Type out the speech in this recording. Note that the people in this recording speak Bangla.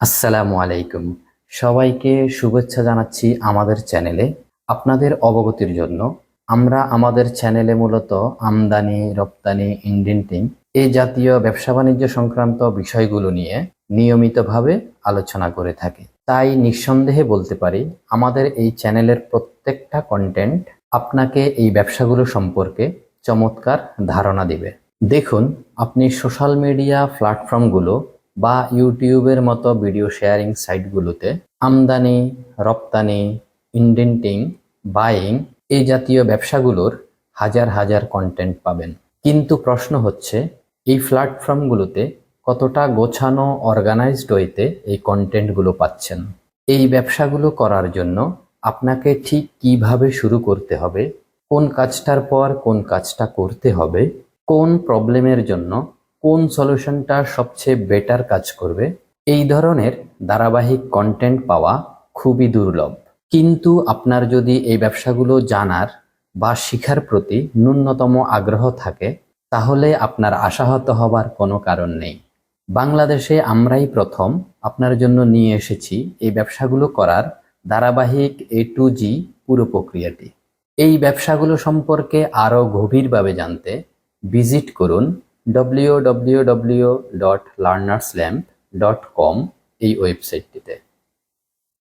আসসালামু আলাইকুম। সবাইকে শুভেচ্ছা জানাচ্ছি আমাদের চ্যানেলে। আপনাদের অবগতির জন্য আমরা আমাদের চ্যানেলে মূলত আমদানি, রপ্তানি ইন্ডেন্টিং এই জাতীয় ব্যবসা বাণিজ্য সংক্রান্ত বিষয়গুলো নিয়ে নিয়মিতভাবে আলোচনা করে থাকি। তাই নিঃসন্দেহে বলতে পারি, আমাদের এই চ্যানেলের প্রত্যেকটা কন্টেন্ট আপনাকে এই ব্যবসাগুলো সম্পর্কে চমৎকার ধারণা দিবে। দেখুন, আপনি সোশ্যাল মিডিয়া প্ল্যাটফর্মগুলো বা ইউটিউবের মতো ভিডিও শেয়ারিং সাইটগুলোতে আমদানি, রপ্তানি ইন্ডেন্টিং বাইং এই জাতীয় ব্যবসাগুলোর হাজার হাজার কন্টেন্ট পাবেন। কিন্তু প্রশ্ন হচ্ছে, এই প্ল্যাটফর্মগুলোতে কতটা গোছানো অর্গানাইজড ওয়েতে এই কন্টেন্টগুলো পাচ্ছেন? এই ব্যবসাগুলো করার জন্য আপনাকে ঠিক কীভাবে শুরু করতে হবে? কোন কাজটার পর কোন কাজটা করতে হবে? কোন প্রবলেমের জন্য কোন সলিউশনটা সবচেয়ে বেটার কাজ করবে? এই ধরনের ধারাবাহিক কন্টেন্ট পাওয়া খুবই দুর্লভ। কিন্তু আপনার যদি এই ব্যবসাগুলো জানার বা শিখার প্রতি ন্যূনতম আগ্রহ থাকে, তাহলে আপনার আশাহত হবার কোনো কারণ নেই। বাংলাদেশে আমরাই প্রথম আপনার জন্য নিয়ে এসেছি এই ব্যবসাগুলো করার ধারাবাহিক এ টু জি পুরো প্রক্রিয়াটি। এই ব্যবসাগুলো সম্পর্কে আরও গভীরভাবে জানতে ভিজিট করুন www.learnerslamp.com এই ওয়েবসাইটটিতে